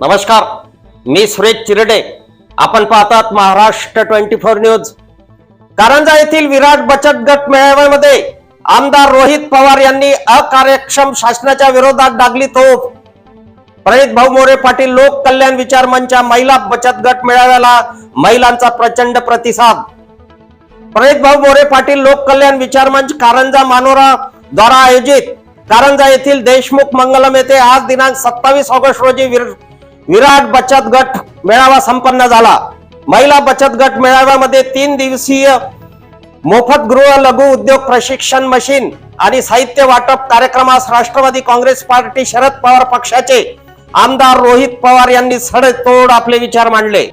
नमस्कार मी सुरेश चिरडे. आपण पाहतात Maharashtra twenty four news. Karanja येथील विराट बचत गट मेळाव्यामध्ये आमदार रोहित पवार यांनी अकार्यक्षम शासनाच्या विरोधात डागली तोफ. प्रणित भाऊ मोरे पाटील लोक कल्याण विचार मंचा महिला बचत गट मेळाव्याला महिलांचा प्रचंड प्रतिसाद. प्रणित भाऊ मोरे पाटील लोक कल्याण विचार मंच कारंजा मानोरा द्वारा आयोजित कारंजा येथील देशमुख मंगलम येथे आज दिनांक सत्तावीस ऑगस्ट रोजी विराट बचत गट मेळावा संपन्न झाला. महिला बचत गट मेळाव्यामध्ये तीन दिवसीय मोफत गृह लघु उद्योग प्रशिक्षण मशीन आणि साहित्य वाटप कार्यक्रमास राष्ट्रवादी काँग्रेस पार्टी शरद पवार पक्षाचे आमदार रोहित पवार यांनी सडेतोड आपले विचार मांडले.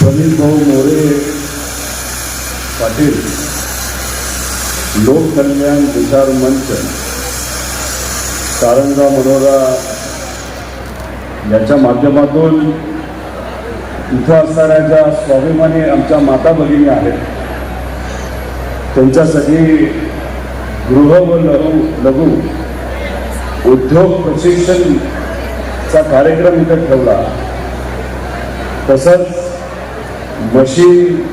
प्रवीण भाऊ पाटील. लोक कल्याण विचार मंच. कारंजा मनोरा याच्या माध्यमातून इथं असणाऱ्या ज्या स्वाभिमानी आमच्या माता भगिनी आहेत. त्यांच्यासाठी गृह व लघु लघु उद्योग प्रशिक्षणचा कार्यक्रम इथं ठेवला. तसंच मशीन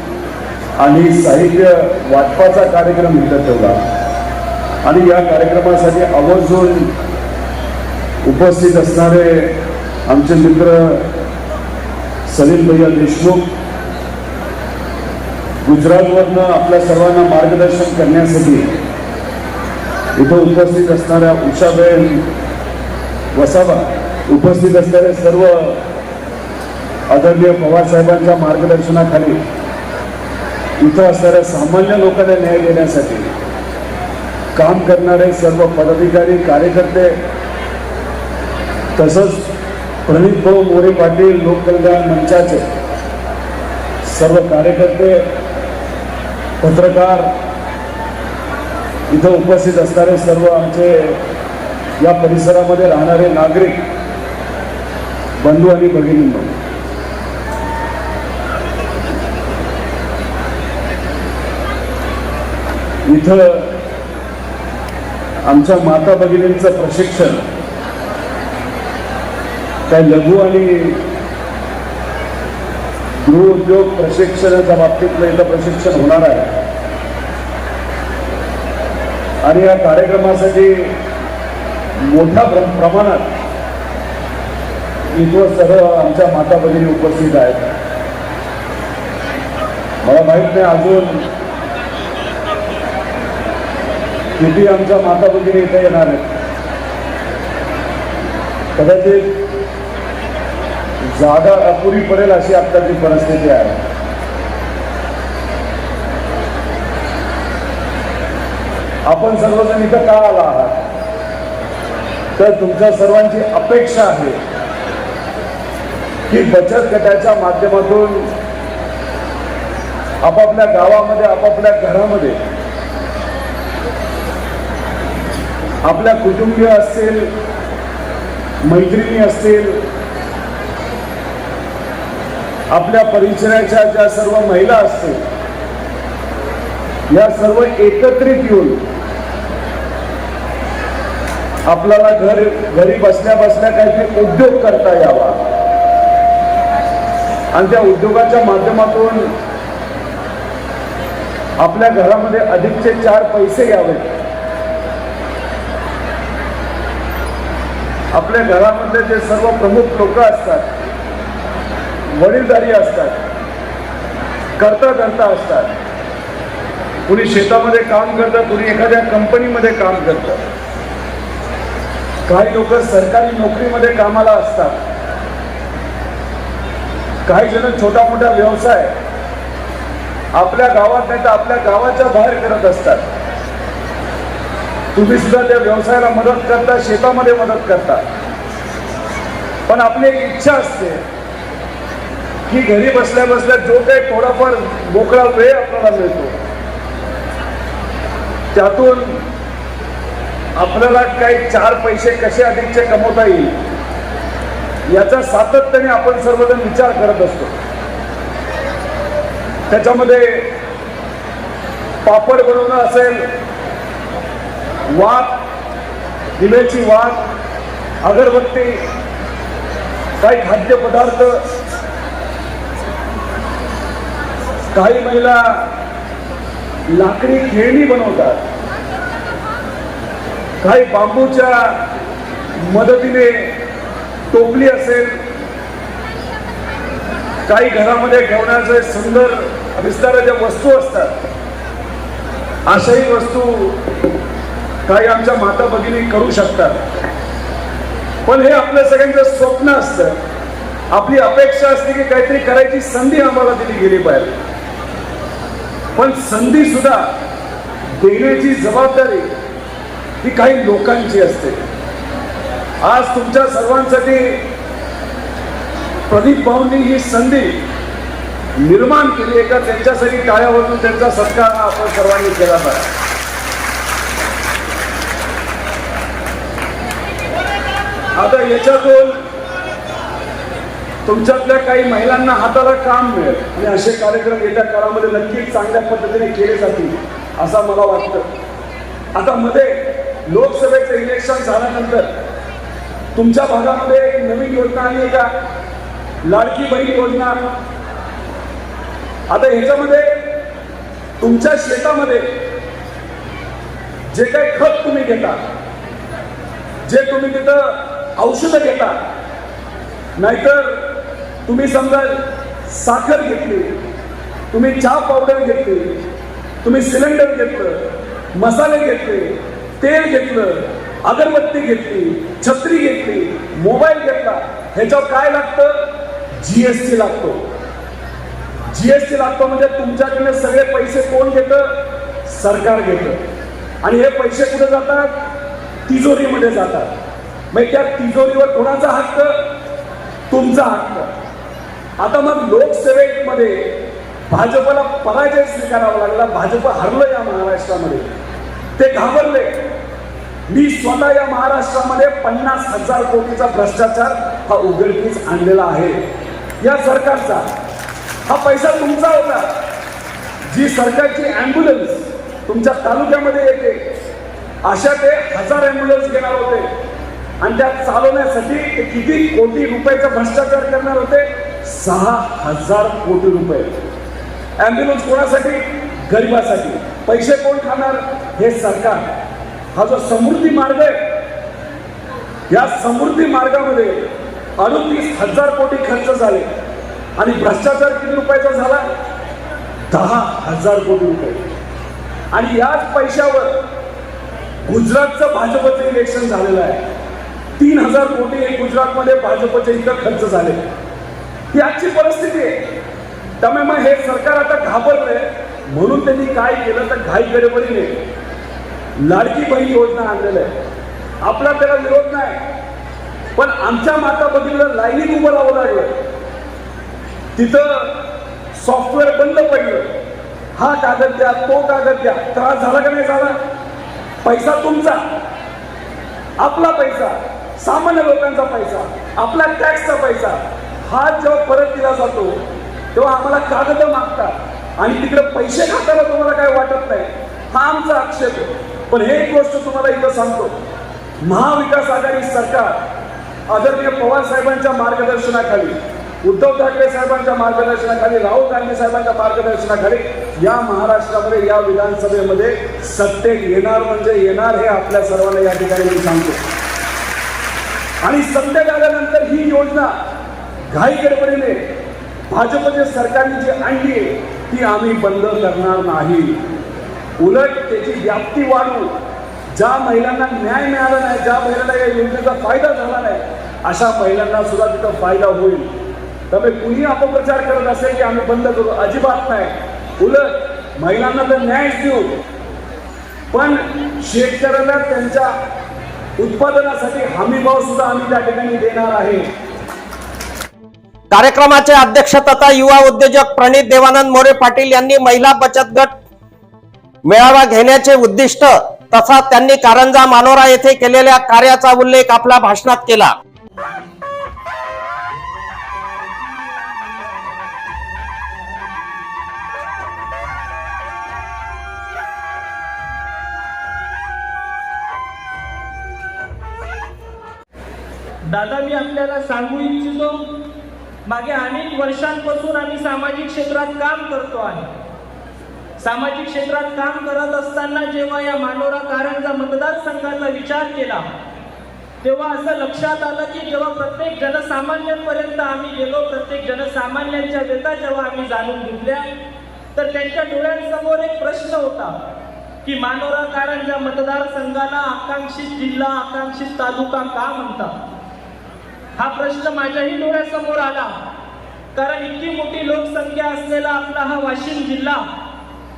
आणि साहित्य वाटपाचा कार्यक्रम इथं ठेवला. आणि या कार्यक्रमासाठी आवर्जून उपस्थित असणारे आमचे मित्र सलील भैया देशमुख गुजरातवरनं आपल्या सर्वांना मार्गदर्शन करण्यासाठी इथं उपस्थित असणाऱ्या उषाबेन वसावा उपस्थित असणारे सर्व आदरणीय पवार साहेबांच्या मार्गदर्शनाखाली इथं असणाऱ्या सामान्य लोकांना न्याय देण्यासाठी काम करणारे सर्व पदाधिकारी कार्यकर्ते तसंच प्रणित भाऊ मोरे पाटील लोककल्याण मंचाचे सर्व कार्यकर्ते पत्रकार इथं उपस्थित असणारे सर्व आमचे या परिसरामध्ये राहणारे नागरिक बंधू आणि भगिनींनो. इथं आमच्या माता भगिनींचं प्रशिक्षण काही लघु आणि गृहउद्योग प्रशिक्षणाच्या बाबतीतलं इथं प्रशिक्षण होणार आहे. आणि या कार्यक्रमासाठी मोठ्या प्र- प्रमाणात इथं सर्व आमच्या माता भगिनी उपस्थित आहेत. मला माहीत नाही अजून किती आमच्या माता भगिनी इथे येणार आहेत. कदाचित जागा अपुरी पडेल अशी आत्ताची परिस्थिती आहे. आपण सर्वजण इथं का आला आहात? तर तुमच्या सर्वांची अपेक्षा आहे की बचत गटाच्या माध्यमातून आपापल्या गावामध्ये आपापल्या घरामध्ये आपल्या कुटुंबीय असतील मैत्रिणी असतील आपल्या परिचयाच्या ज्या सर्व महिला असतील या सर्व एकत्रित येऊन आपल्याला घर घरी बसल्या बसल्या काहीतरी उद्योग करता यावा. आणि त्या उद्योगाच्या माध्यमातून आपल्या घरामध्ये अधिकचे चार पैसे यावेत. आपल्या घरामधले जे सर्व प्रमुख लोक असतात वडीलधारी असतात करता करता असतात. कुणी शेतामध्ये काम करतं कुणी एखाद्या कंपनीमध्ये काम करतं काही लोक सरकारी नोकरीमध्ये कामाला असतात. काही जण छोटा मोठा व्यवसाय आपल्या गावात नाही तर आपल्या गावाच्या बाहेर करत असतात. तुम्ही सुद्धा त्या व्यवसायाला मदत करता शेतामध्ये मदत करता. पण आपली एक इच्छा असते की घरी बसल्या बसल्या जो काही थोडाफार मोकळा वेळ आपल्याला मिळतो त्यातून आपल्याला काही चार पैसे कसे अधिकचे कमवता येईल याचा सातत्याने आपण सर्वजण विचार करत असतो. त्याच्यामध्ये पापड बनवणं असेल वाघ दिव्याची वाघ अगरबत्ती काही खाद्यपदार्थ. काही महिला लाकडी खेळणी बनवतात. काही बांबूच्या मदतीने टोपली असेल. काही घरामध्ये ठेवण्याचे सुंदर विस्ताराच्या वस्तू असतात. अशाही वस्तू काही आमच्या माता भगिनी करू शकतात. पण हे आपल्या सगळ्यांचं स्वप्न असतं. आपली अपेक्षा असते की काहीतरी करायची संधी आम्हाला दिली गेली पाहिजे. पण संधी सुद्धा देण्याची जबाबदारी ही काही लोकांची असते. आज तुमच्या सर्वांसाठी प्रदीप भाऊंनी ही संधी निर्माण केली. आहे का त्यांच्यासाठी टाळ्या त्यांचा सत्कार हा आपण सर्वांनी केला पाहिजे. आता याच्यातून तुमच्यातल्या काही महिलांना हाताला काम मिळेल. आणि असे कार्यक्रम येत्या काळामध्ये नक्कीच चांगल्या पद्धतीने केले जातील असा मला वाटतं. आता मध्ये लोकसभेचं इलेक्शन झाल्यानंतर तुमच्या भागामध्ये एक नवीन योजना आली का? लाडकी बहीण योजना. आता ह्याच्यामध्ये तुमच्या शेतामध्ये जे काही खत तुम्ही घेता जे तुम्ही तिथं औषधं घेता नाहीतर तुम्ही समजा साखर घेतली तुम्ही चहा पावडर घेतली तुम्ही सिलेंडर घेतलं मसाले घेतले तेल घेतलं अगरबत्ती घेतली छत्री घेतली मोबाईल घेतला ह्याच्यावर काय लागतं? जीएसटी लागतो. जीएसटी लागतो म्हणजे तुमच्याकडे सगळे पैसे कोण घेतं? सरकार घेतं. आणि हे पैसे कुठे जातात? तिजोरीमध्ये जातात. मग त्या तिजोरीवर कोणाचा हक्क? तुमचा हक्क. आता मग लोकसेवेमध्ये भाजपला पराजय स्वीकारावा लागला. भाजप हरलं या महाराष्ट्रामध्ये. ते घाबरले. मी स्वतः या महाराष्ट्रामध्ये पन्नास हजार कोटीचा भ्रष्टाचार हा उघडकीस आणलेला आहे. या सरकारचा. हा पैसा तुमचा होता. जी सरकारची अँब्युलन्स तुमच्या तालुक्यामध्ये येते. अशा ते हजार अँब्युलन्स घेणार होते. आणि त्या चालवण्यासाठी ते किती कोटी रुपयाचा भ्रष्टाचार करणार होते? सहा हजार कोटी रुपये. अँब्युलन्स कोणासाठी? गरिबासाठी. पैसे कोण खाणार? हे सरकार. हा जो समृद्धी मार्ग आहे या समृद्धी मार्गामध्ये अडतीस हजार कोटी खर्च झाले. आणि भ्रष्टाचार किती रुपयाचा झाला? दहा हजार कोटी रुपये. आणि याच पैशावर गुजरातचं भाजपचं इलेक्शन झालेलं आहे. तीन हजार कोटी गुजरातमध्ये भाजपचे इथं खर्च झाले. ही आजची परिस्थिती आहे. त्यामुळे मग हे सरकार आता घाबरलंय. म्हणून त्यांनी काय केलं तर घाई गडबडीने लाडकी बहीण योजना आणलेलं आहे. आपला त्याला विरोध नाही. पण आमच्या माता भगिनीला लाईनीत उभं राहावं लागलं. तिथं सॉफ्टवेअर बंद पडलं. हा कागद द्या तो कागद द्या. त्रास झाला का नाही झाला? पैसा तुमचा. आपला पैसा. सामान्य लोकांचा पैसा आपला टॅक्सचा पैसा हा जेव्हा परत दिला जातो तेव्हा आम्हाला कागद मागतात. आणि तिकडे पैसे खाताना तुम्हाला काय वाटत नाही हा आमचा आक्षेप आहे. पण हे एक गोष्ट तुम्हाला इथं सांगतो. महाविकास आघाडी सरकार आदरणीय पवार साहेबांच्या मार्गदर्शनाखाली उद्धव ठाकरे साहेबांच्या मार्गदर्शनाखाली राहुल गांधी साहेबांच्या मार्गदर्शनाखाली या महाराष्ट्रामध्ये या विधानसभेमध्ये सत्तेत येणार म्हणजे येणार हे आपल्या सर्वांना या ठिकाणी मी सांगतो. आणि सत्तेत आल्यानंतर ही योजना घाई गडबडीने भाजपच्या सरकारने जी आणली आहे ती आम्ही बंद करणार नाही. उलट त्याची व्याप्ती वाढवू ज्या महिलांना न्याय मिळाला नाही ज्या महिलांना या योजनेचा फायदा झाला नाही अशा महिलांना सुद्धा तिथं फायदा होईल. त्यामुळे कुणी अपप्रचार करत असेल की आम्ही बंद करू अजिबात नाही. उलट महिलांना तर न्यायच देऊ. पण शेतकऱ्याला त्यांच्या उत्पादनासाठी हमी भाव सुद्धा आम्ही त्या ठिकाणी देणार आहे. कार्यक्रमाचे अध्यक्ष तथा युवा उद्योजक प्रणित देवानंद मोरे पाटील यांनी महिला बचत गट मेळावा घेण्याचे उद्दिष्ट तसा त्यांनी कारंजा मानोरा येथे केलेल्या कार्याचा उल्लेख आपल्या भाषणात केला. दादा मी आपल्याला सांगू इच्छितो मागे अनेक वर्षांपासून आम्ही सामाजिक क्षेत्रात काम करतो आहे. सामाजिक क्षेत्रात काम करत असताना जेव्हा या मानोरा कारंजा मतदारसंघाचा विचार केला तेव्हा असं लक्षात आलं की जेव्हा प्रत्येक जनसामान्यांपर्यंत आम्ही गेलो प्रत्येक जनसामान्यांच्या व्यथा जेव्हा आम्ही जाणून घेतल्या तर त्यांच्या डोळ्यांसमोर एक प्रश्न होता की मानोरा कारंजा मतदारसंघाला आकांक्षित जिल्हा आकांक्षित तालुका का म्हणतात? हा प्रश्न माझ्याही डोळ्यासमोर आला. कारण इतकी मोठी लोकसंख्या असलेला आपला हा वाशिम जिल्हा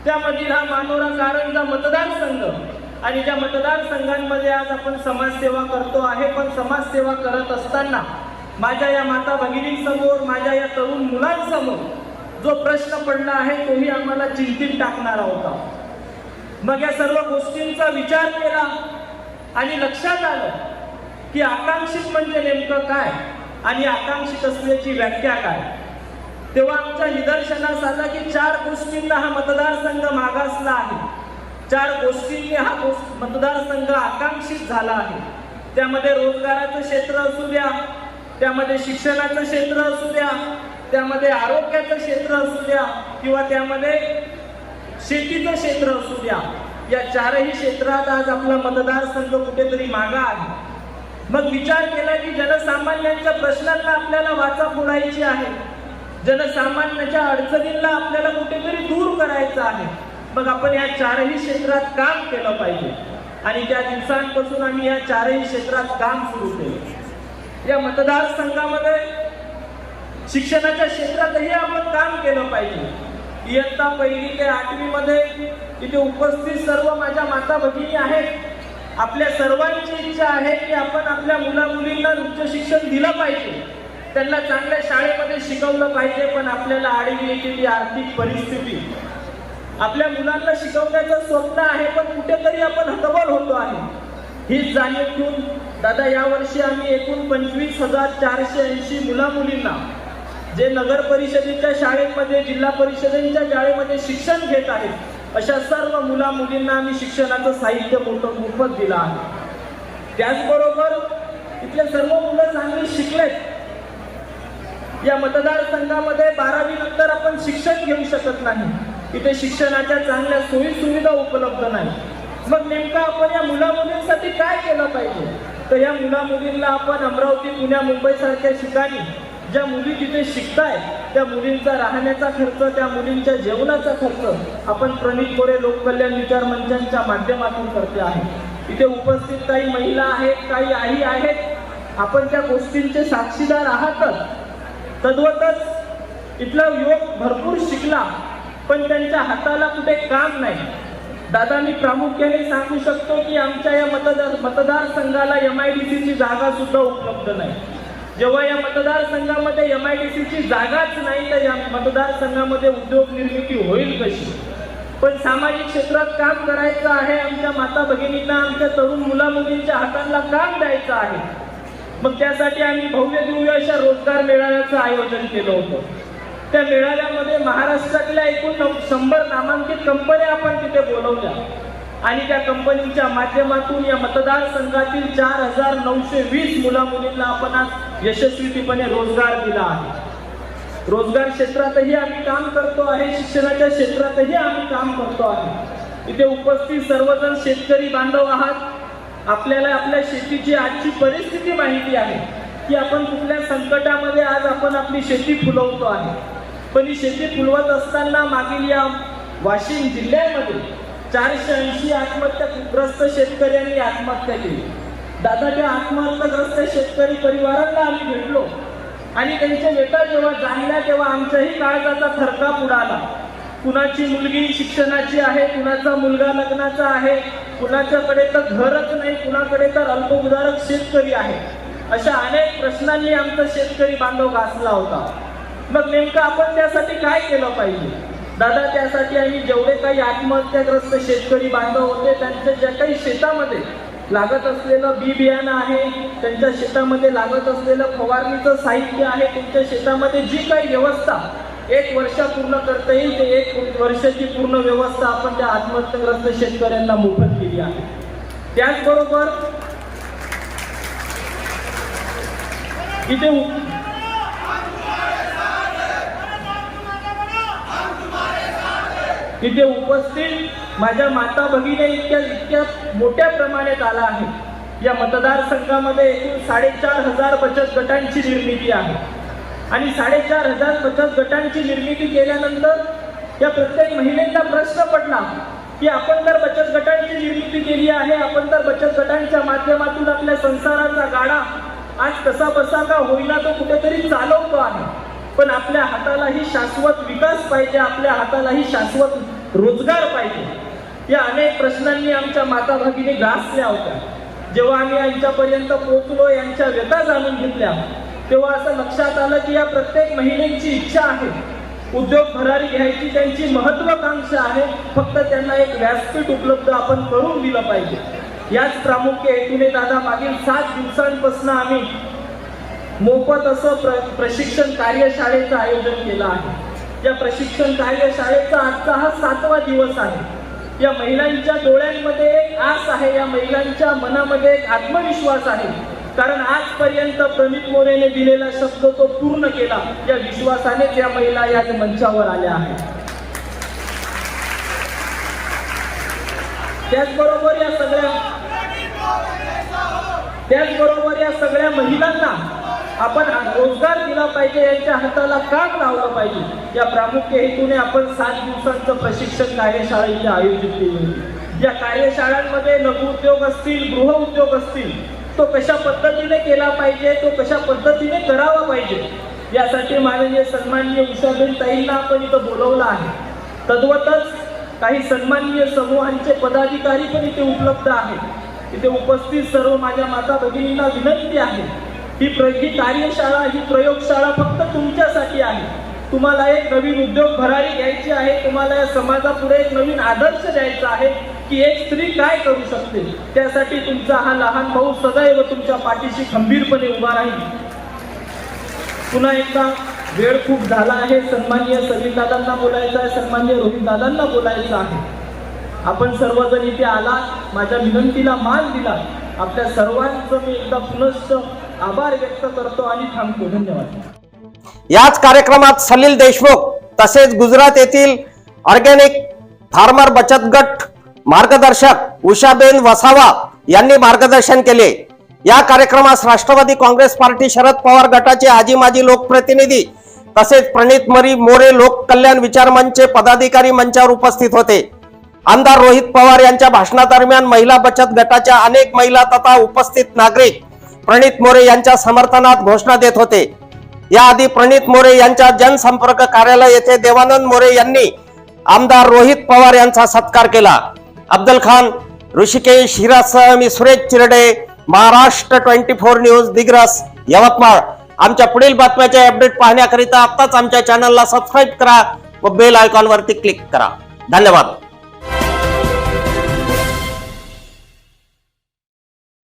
त्यामधील हा मानोरा कारंजा मतदारसंघ आणि ज्या मतदारसंघांमध्ये आज आपण समाजसेवा करतो आहे पण समाजसेवा करत असताना माझ्या या माता भगिनींसमोर माझ्या या तरुण मुलांसमोर जो प्रश्न पडला आहे तोही आम्हाला चिंतित टाकणारा होता. मग या सर्व गोष्टींचा विचार केला आणि लक्षात आलं की आकांक्षित म्हणजे नेमकं काय? आणि आकांक्षित असल्याची व्याख्या काय? तेव्हा आमच्या निदर्शनास आलं की चार गोष्टींना हा मतदारसंघ मागासला आहे. चार गोष्टींनी हा गोष्ट- मतदारसंघ आकांक्षित झाला आहे. त्यामध्ये रोजगाराचं क्षेत्र असू द्या त्यामध्ये शिक्षणाचं क्षेत्र असू द्या त्यामध्ये आरोग्याचं क्षेत्र असू द्या किंवा त्यामध्ये शेतीचं क्षेत्र असू द्या. या चारही क्षेत्रात आज आपला मतदारसंघ कुठेतरी मागा आहे. मग विचार केला की जनसामान्यांच्या प्रश्नांना आपल्याला वाचा फोडायची आहे. जनसामान्याच्या अडचणींना आपल्याला कुठेतरी दूर करायचं आहे. मग आपण या चारही क्षेत्रात काम केलं पाहिजे. आणि त्या दिवसांपासून आम्ही या चारही क्षेत्रात काम सुरू केलं. या मतदारसंघामध्ये शिक्षणाच्या क्षेत्रातही आपण काम केलं पाहिजे. इयत्ता पहिली ते आठवी मध्ये इथे उपस्थित सर्व माझ्या माता भगिनी आहेत. आपल्या सर्वांची इच्छा आहे की आपण आपल्या मुला मुलींना उच्च शिक्षण दिलं पाहिजे. त्यांना चांगल्या शाळेमध्ये शिकवलं पाहिजे पण आपल्याला आडवी येते ती आर्थिक परिस्थिती. आपल्या मुलांना शिकवण्याचं स्वप्न आहे पण कुठेतरी आपण हतबल होतो आहे. हीच जाणीव घेऊन दादा यावर्षी आम्ही एकूण पंचवीस हजार चारशे ऐंशी मुला मुलींना जे नगर परिषदेच्या शाळेमध्ये जिल्हा परिषदेच्या शाळेमध्ये शिक्षण घेत आहेत अशा सर्व मुला मुलींना आम्ही शिक्षणाचं साहित्य मोठं मोफत दिलं आहे. त्याचबरोबर इथले सर्व मुलं चांगली शिकलेत. या मतदारसंघामध्ये बारावी नंतर आपण शिक्षण घेऊ शकत नाही. इथे शिक्षणाच्या चांगल्या सोयी सुविधा उपलब्ध नाही. मग नेमकं आपण या मुला मुलींसाठी काय केलं पाहिजे? तर या मुला मुलींना आपण अमरावती पुण्या मुंबई सारख्या ठिकाणी ज्या मुली तिथे शिकतायत त्या मुलींचा राहण्याचा खर्च त्या मुलींच्या जेवणाचा खर्च आपण प्रणित कोरे लोककल्याण विचार मंचांच्या माध्यमातून करते आहे. इथे उपस्थित काही महिला आहेत काही आई आहेत. आपण त्या गोष्टींचे साक्षीदार आहातच. तद्वतच इथला युवक भरपूर शिकला पण त्यांच्या हाताला कुठे काम नाही. दादा मी प्रामुख्याने सांगू शकतो की आमच्या या मतदार मतदारसंघाला एम आय डी सीची जागा सुद्धा उपलब्ध नाही. जेव्हा या मतदारसंघामध्ये एम आय डी सीची जागाच नाही तर या मतदारसंघामध्ये उद्योग निर्मिती होईल कशी? पण सामाजिक क्षेत्रात काम करायचं आहे आमच्या माता भगिनींना आमच्या तरुण मुला मुलींच्या हातांना काम द्यायचं आहे. मग त्यासाठी आम्ही भव्य दिव्य अशा रोजगार मेळाव्याचं आयोजन केलं होतं. त्या मेळाव्यामध्ये महाराष्ट्रातल्या एकूण शंभर नामांकित कंपन्या आपण तिथे बोलवल्या. आणि त्या कंपनीच्या माध्यमातून या मतदारसंघातील चार हजार नऊशे वीस मुला मुलींना आपण आज यशस्वीपणे रोजगार दिला आहे. रोजगार क्षेत्रातही आम्ही काम करतो आहे शिक्षणाच्या क्षेत्रातही आम्ही काम करतो आहे. इथे उपस्थित सर्वजण शेतकरी बांधव आहात. आपल्याला आपल्या शेतीची आजची परिस्थिती माहिती आहे की आपण कुठल्या संकटामध्ये आज आपण आपली शेती फुलवतो आहे. पण ही शेती फुलवत असताना मागील या वाशिम जिल्ह्यामध्ये चारशे ऐंशी आत्महत्याग्रस्त शेतकऱ्यांनी आत्महत्या केली. दादा त्या आत्महत्याग्रस्त शेतकरी परिवारांना आम्ही भेटलो. आणि त्यांच्या व्यथा जेव्हा जाणल्या तेव्हा आमच्याही काळजाचा थरका उडाला. कुणाची मुलगी शिक्षणाची आहे कुणाचा मुलगा लग्नाचा आहे कुणाच्याकडे तर घरच नाही कुणाकडे तर अल्पउदारक शेतकरी आहे. अशा अनेक प्रश्नांनी आमचा शेतकरी बांधव गाजला होता. मग नेमकं आपण त्यासाठी काय केलं पाहिजे? दादा त्यासाठी आम्ही जेवढे काही आत्महत्याग्रस्त शेतकरी बांधव होते त्यांच्या ज्या काही शेतामध्ये लागत असलेलं बी बियाणं आहे त्यांच्या शेतामध्ये लागत असलेलं फवारणीचं साहित्य आहे त्यांच्या शेतामध्ये जी काही व्यवस्था एक वर्ष पूर्ण करता येईल ते एक वर्षाची पूर्ण व्यवस्था आपण त्या आत्महत्याग्रस्त शेतकऱ्यांना मोफत केली आहे. त्याचबरोबर इथे इथे उपस्थित माझ्या माता भगिनी इतक्या इतक्या मोठ्या प्रमाणात आला आहे. या मतदारसंघामध्ये एकूण साडेचार हजार बचत गटांची निर्मिती आहे. आणि साडेचार हजार बचत गटांची निर्मिती केल्यानंतर या प्रत्येक महिलेचा प्रश्न पडला की आपण तर बचत गटांची निर्मिती केली आहे आपण तर बचत गटांच्या माध्यमातून आपल्या संसाराचा गाडा आज कसा बसा का होईना तो कुठेतरी चालवतो आहे. पण आपल्या हातालाही शाश्वत विकास पाहिजे आपल्या हातालाही शाश्वत रोजगार पाहिजे. या अनेक प्रश्नांनी आमच्या माता भगिनी गासल्या होत्या. जेव्हा आम्ही यांच्यापर्यंत पोहोचलो यांच्या व्यथा जाणून घेतल्या. तेव्हा असं लक्षात आलं की या प्रत्येक महिलेची इच्छा आहे. उद्योग भरारी घ्यायची त्यांची महत्वाकांक्षा आहे. फक्त त्यांना एक व्यासपीठ उपलब्ध आपण करून दिलं पाहिजे. याच प्रामुख्य हेतूने दादा मागील सात दिवसांपासून आम्ही मोफत असं प्र प्रशिक्षण कार्यशाळेचं आयोजन केलं आहे. या प्रशिक्षण कार्यशाळेचा आजचा हा सातवा दिवस आहे या महिलांच्या डोळ्यांमध्ये एक आस आहे या महिलांच्या मनामध्ये एक आत्मविश्वास आहे. कारण आजपर्यंत प्रमित मोरेने दिलेला शब्द तो पूर्ण केला या विश्वासाने त्या महिला या मंचावर आल्या आहेत. त्याचबरोबर या सगळ्या त्याचबरोबर या सगळ्या महिलांना आपण रोजगार दिला पाहिजे यांच्या हाताला काम लावलं पाहिजे. या प्रामुख्य हेतूने आपण सात दिवसांचं प्रशिक्षण कार्यशाळा इथे आयोजित केली होती. या कार्यशाळांमध्ये लघु उद्योग असतील गृह उद्योग असतील तो कशा पद्धतीने केला पाहिजे तो कशा पद्धतीने करावा पाहिजे यासाठी माननीय सन्माननीय उषाबेन ताईंना आपण इथं बोलवलं आहे. तद्वतच काही सन्माननीय समूहांचे पदाधिकारी पण इथे उपलब्ध आहेत. इथे उपस्थित सर्व माझ्या माता भगिनींना विनंती आहे ही प्र ही कार्यशाळा ही प्रयोगशाळा फक्त तुमच्यासाठी आहे. तुम्हाला एक नवीन उद्योग भरारी घ्यायची आहे तुम्हाला या समाजापुढे एक नवीन आदर्श द्यायचा आहे की एक स्त्री काय करू शकते? त्यासाठी तुमचा हा लहान भाऊ सदैव तुमच्या पाठीशी खंबीरपणे उभा राहील. पुन्हा एकदा वेळ खूप झाला आहे सन्माननीय सलीम दादांना बोलायचं आहे सन्माननीय रोहित दादांना बोलायचं आहे. आपण सर्वजण इथे आला माझ्या विनंतीला मान दिला. आपल्या सर्वांचं मी एकदा पुनश्च आभार व्यक्त करतो आणि थांबतो. धन्यवाद. याच कार्यक्रमात सलील देशमुख तसेच गुजरात येथील ऑर्गॅनिक फार्मर बचत गट मार्गदर्शक उषाबेन वसावा यांनी मार्गदर्शन केले. या कार्यक्रमास राष्ट्रवादी काँग्रेस पार्टी शरद पवार गटाचे आजी माजी लोकप्रतिनिधी तसेच प्रणित मरी मोरे लोककल्याण विचार मंचचे पदाधिकारी मंचावर उपस्थित होते. आमदार रोहित पवार यांच्या भाषणादरम्यान महिला बचत गटाच्या अनेक महिला तथा उपस्थित नागरिक प्रणित मोरे यांच्या समर्थनात घोषणा देत होते. याआधी प्रणित मोरे यांच्या जनसंपर्क कार्यालय येथे देवानंद मोरे यांनी आमदार रोहित पवार यांचा सत्कार केला. अब्दुल खान ऋषिकेश हिरासह मी Suresh Chirde Maharashtra twenty four news Digras Yavatmal. आमच्या पुढील बातम्याचे अपडेट पाहण्याकरिता आत्ताच आमच्या चॅनलला सबस्क्राईब करा व बेल आयकॉन वरती क्लिक करा. धन्यवाद.